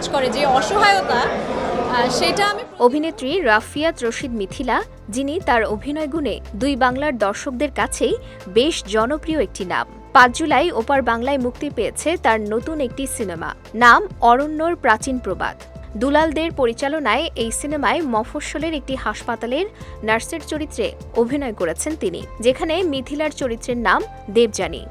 কাজ করে যে অসহায়তা সেটা আমি অভিনেত্রী রাফিয়াত রশিদ মিথিলা, যিনি তার অভিনয় গুণে দুই বাংলার দর্শকদের কাছেই বেশ জনপ্রিয় একটি নাম। পাঁচ জুলাই ওপার বাংলায় মুক্তি পেয়েছে তার নতুন একটি সিনেমা, নাম অরণ্যর প্রাচীন প্রবাদ। দুলালদের পরিচালনায় এই সিনেমায় মফস্বলের একটি হাসপাতালের নার্সের চরিত্রে অভিনয় করেছেন তিনি, যেখানে মিথিলার চরিত্রের নাম দেবযানী।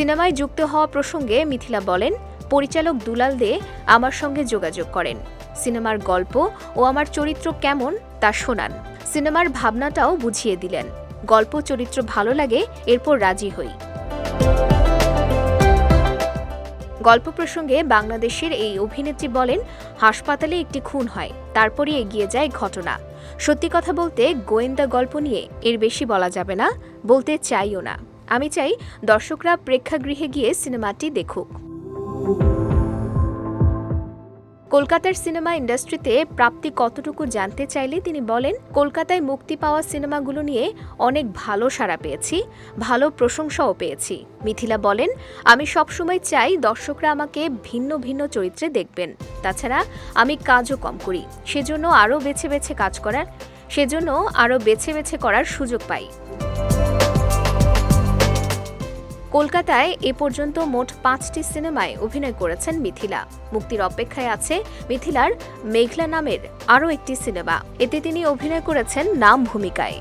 সিনেমায় যুক্ত হওয়া প্রসঙ্গে মিথিলা বলেন, পরিচালক দুলাল দে আমার সঙ্গে যোগাযোগ করেন। সিনেমার গল্প ও আমার চরিত্র কেমন তা শোনান। সিনেমার ভাবনাটাও বুঝিয়ে দিলেন। গল্প, চরিত্র ভালো লাগে, এরপর রাজি হই। গল্প প্রসঙ্গে বাংলাদেশের এই অভিনেত্রী বলেন, হাসপাতালে একটি খুন হয়, তারপরই এগিয়ে যায় ঘটনা। সত্যি কথা বলতে গোয়েন্দা গল্প নিয়ে এর বেশি বলা যাবে না, বলতে চাইও না। আমি চাই দর্শকরা প্রেক্ষাগৃহে গিয়ে সিনেমাটি দেখুক। কলকাতার সিনেমা ইন্ডাস্ট্রিতে প্রাপ্তি কতটুকু জানতে চাইলে তিনি বলেন, কলকাতায় মুক্তি পাওয়া সিনেমাগুলো নিয়ে অনেক ভালো সাড়া পেয়েছি, ভালো প্রশংসাও পেয়েছি। মিথিলা বলেন, আমি সবসময় চাই দর্শকরা আমাকে ভিন্ন ভিন্ন চরিত্রে দেখবেন। তাছাড়া আমি কাজও কম করি, সেজন্য আরও বেছে বেছে কাজ করার, সেজন্য আরও বেছে বেছে করার সুযোগ পাই। কলকাতায় এ পর্যন্ত মোট পাঁচটি সিনেমায় অভিনয় করেছেন মিথিলা। মুক্তির অপেক্ষায় আছে মিথিলার মেঘলা নামের আরও একটি সিনেমা। এতে তিনি অভিনয় করেছেন নাম ভূমিকায়।